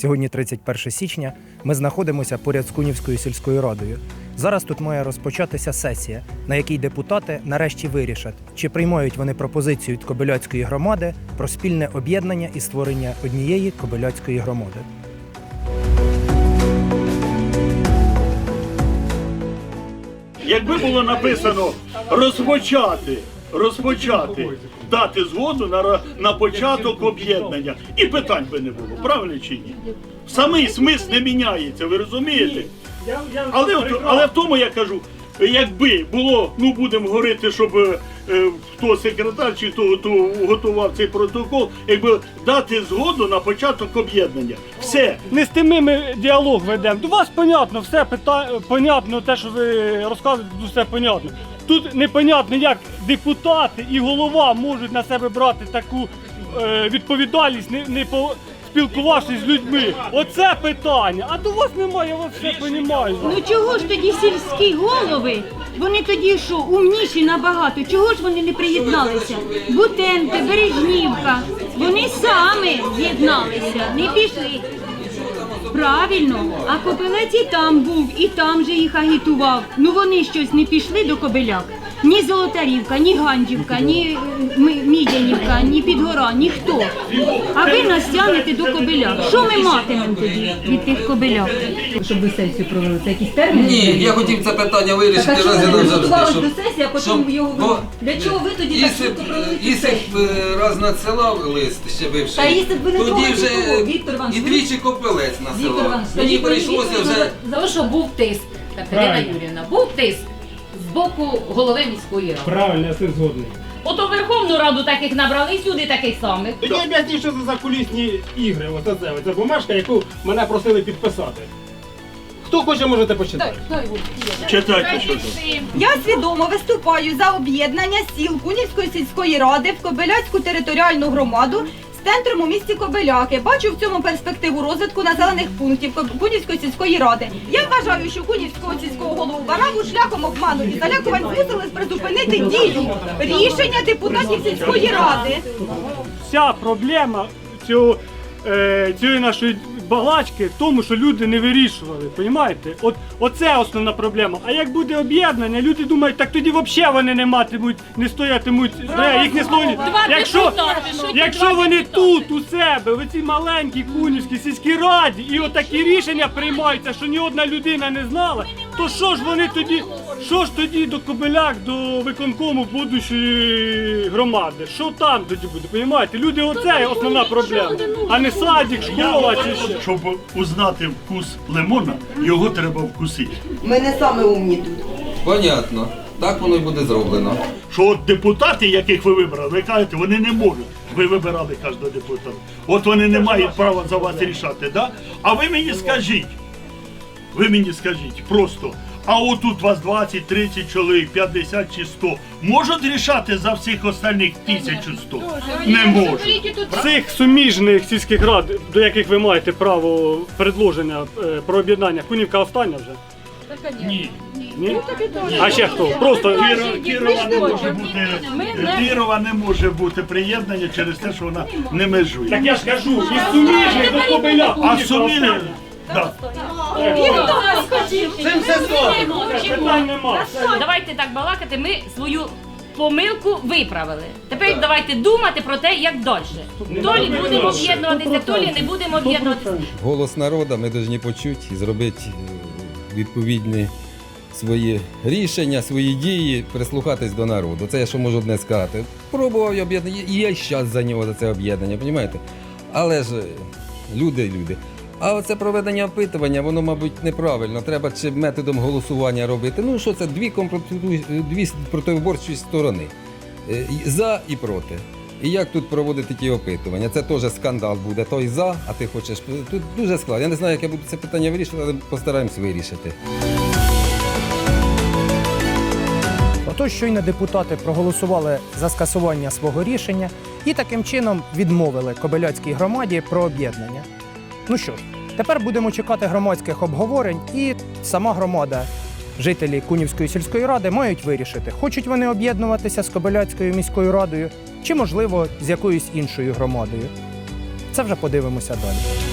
Сьогодні 31 січня. Ми знаходимося поряд з Кунівською сільською радою. Зараз тут має розпочатися сесія, на якій депутати нарешті вирішать, чи приймають вони пропозицію від Кобиляцької громади про спільне об'єднання і створення однієї Кобиляцької громади. Якби було написано розпочати, розпочати, дати згоду на, на початок об'єднання, і питань би не було, правильно чи ні? Самий смисл не міняється, ви розумієте? Але, але в тому я кажу, якби було, ну будемо говорити, щоб е, хто секретар чи хто готу- готував цей протокол, якби дати згоду на початок об'єднання. Все. Не з тими ми діалог ведемо. До вас понятно, все пита... понятно, те, що ви розказуєте, все понятно. Тут непонятно, як депутати і голова можуть на себе брати таку е, відповідальність, не, не по спілкувавшись з людьми. Оце питання. А до вас немає, я вас все розумію. Ну чого ж тоді сільські голови? Вони тоді що, умніші набагато? Чого ж вони не приєдналися? Бутенки, Бережнівка. Вони самі з'єдналися, не пішли. Правильно, а Кобилець і там був, і там же їх агітував. Ну вони щось не пішли до Кобиляк. Ні Золотарівка, ні Гандівка, ні е, Ми- Мідянівка, ні Підгора, ніхто. А ви нас тягнете до Кобиляк. Що ми матимемо тоді від тих Кобиляк? щоб ви сесію провели? Це якісь терміни? Ні, я хотів це питання вирішити Так, а чому ви розглядав не завжди. готувались щоб- до сесії, а потім щоб- його бо Для чого ви тоді так Якщо швидко провели цю якщо сесію? б е, раз надсилав лист ще бивший, Та якщо б ви не тоді вже того, Віктор Іванович, і ви- двічі копилець Віктор насилав. Іванович, Мені скажіть, прийшлося вже Тому що був тиск, Катерина Правильно. Юрівна, був тиск з боку голови міської ради. Правильно, я з цим згодний. Ото Верховну Раду таких набрали, і сюди таких самих. Тоді що це за кулісні ігри. Оце це, це бумажка, яку мене просили підписати. Хто хоче, можете почитати. Читайте, що там. Я свідомо виступаю за об'єднання сіл Кунівської сільської ради в Кобиляцьку територіальну громаду центром у місті Кобиляки. Бачу в цьому перспективу розвитку населених пунктів Кунівської сільської ради. Я вважаю, що Кунівського сільського голову бараву шляхом обману і залякувань змусили призупинити дію рішення депутатів сільської ради. Вся проблема цього, е, цієї нашої балачки в тому, що люди не вирішували. Понімаєте? От оце основна проблема. А як буде об'єднання, люди думають, так тоді взагалі вони не матимуть, не стоятимуть, де, їх не стоять. Якщо, якщо вони тут у себе, в цій маленькій кунівській сільській раді, і отакі рішення приймаються, що ні одна людина не знала, то що ж вони тоді, що ж тоді до Кобиляк, до виконкому будущої громади? Що там тоді буде? Понімаєте? Люди, оце основна проблема, а не садик, школа чи ще. Щоб узнати вкус лимона, його треба вкусити. Ми не саме умні тут. понятно. Так воно й буде зроблено. Що от депутати, яких ви вибрали, ви кажете, вони не можуть. Ви вибирали кожного депутата. От вони не мають права за вас рішати, да? А ви мені скажіть, ви мені скажіть просто, а отут вас 20, 30 чоловік, 50 чи 100, можуть рішати за всіх остальних 1100? Не можуть. Цих суміжних сільських рад, до яких ви маєте право предложення е, про об'єднання, Кунівка остання вже? Ні. Ні? А ще хто? Просто Кірова, Кірова не може бути, Кірова не може бути приєднання через те, що вона не межує. Так я ж кажу, із суміжних до Кобиля. А да. Цим все складно. Питань нема. Давайте так балакати, ми свою помилку виправили. Тепер давайте думати про те, як далі. То лі будемо об'єднуватися, то лі не будемо об'єднуватися. Голос народу ми повинні почути і зробити е, відповідні свої рішення, свої дії, прислухатись до народу. Це я що можу одне сказати. Пробував я об'єднання, і я зараз за нього за це об'єднання, розумієте? Але ж е, люди, люди. А оце проведення опитування, воно, мабуть, неправильно. Треба чи методом голосування робити. Ну що це дві дві противоборчі сторони. Е, За і проти. І як тут проводити ті опитування? Це теж скандал буде. Той за, а ти хочеш. Тут дуже складно. Я не знаю, як я буду це питання вирішувати, але постараємось вирішити. Отож, щойно депутати проголосували за скасування свого рішення і таким чином відмовили Кобиляцькій громаді про об'єднання. Ну що ж, тепер будемо чекати громадських обговорень, і сама громада, жителі Кунівської сільської ради, мають вирішити, хочуть вони об'єднуватися з Кобиляцькою міською радою, чи можливо з якоюсь іншою громадою. Це вже подивимося далі.